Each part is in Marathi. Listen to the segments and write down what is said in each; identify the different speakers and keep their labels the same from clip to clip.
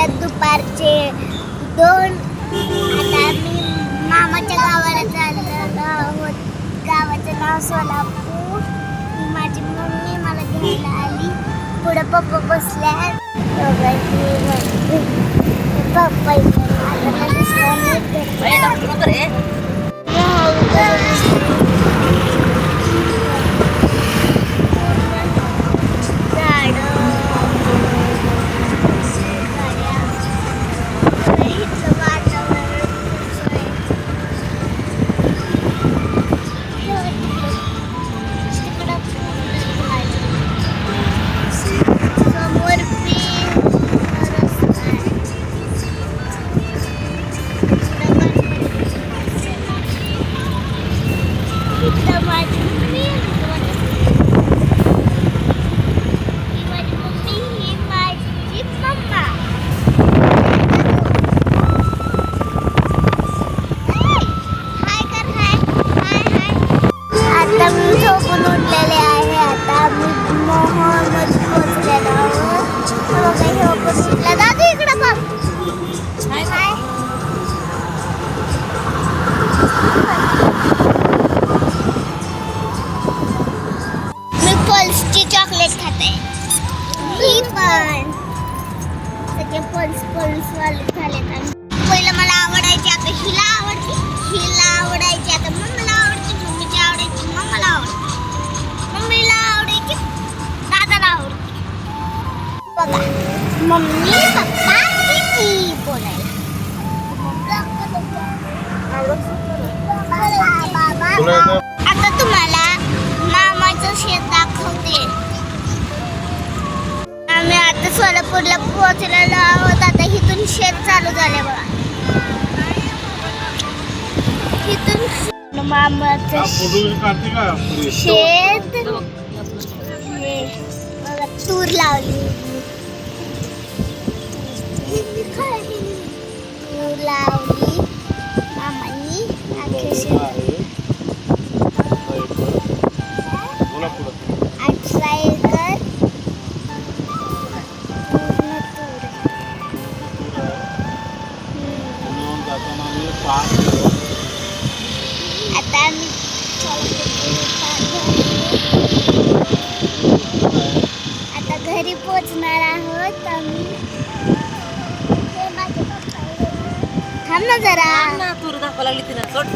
Speaker 1: वाजल्यात दुपारचे दोन. आता आम्ही मामाच्या गावाला चाललेलो आहोत. गावाचं नाव सोलापूर. माझी मम्मी मला घ्यायला आली. पुढं पप्पा बसल्या. पप्पा पल्स पल्स वाले झालेत आणि पहिलं मला आवडायची आता हिला आवडते. हिला आवडायची आता मम्मीला आवडते. मम्मीची आवडायची मम्माला आवडते. मम्मीला आवडायची दादाला आवडते. बघा मम्मी पप्पा किती बोलायला.
Speaker 2: तुला
Speaker 1: सोलापूरला पोहोचलेलो आहोत. आता इथून शेत चालू झाले बघा. इथून मामाचं? शेत? हे बघा तूर लावली. तूर लावली. मामांनी अख्खे शेत आता आम्ही घरी- आता घरी पोचणार आहोत आम्ही. थांब ना जरा.
Speaker 3: तूर दाखवा लागली तिला सोड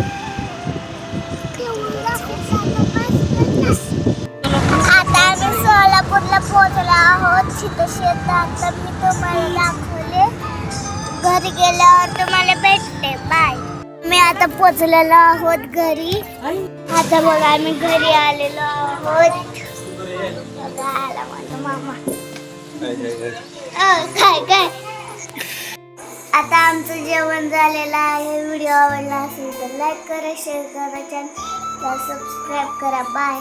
Speaker 1: आता आम्ही सोलापूरला पोहोचलो आहोत. तिथं शेत आता मी तुम्हाला दाखवले. घरी गेल्यावर तुम्हाला भेटते. बाय मी आता पोचलेलो आहोत घरी. आता बघा आम्ही घरी आलेलो आहोत. बघा आला माझा मामा. अ, काय काय? आता आमचं जेवण झालेलं आहे. व्हिडिओ आवडला असेल तर लाईक करा शेअर करा चॅनल सबस्क्राईब करा. बाय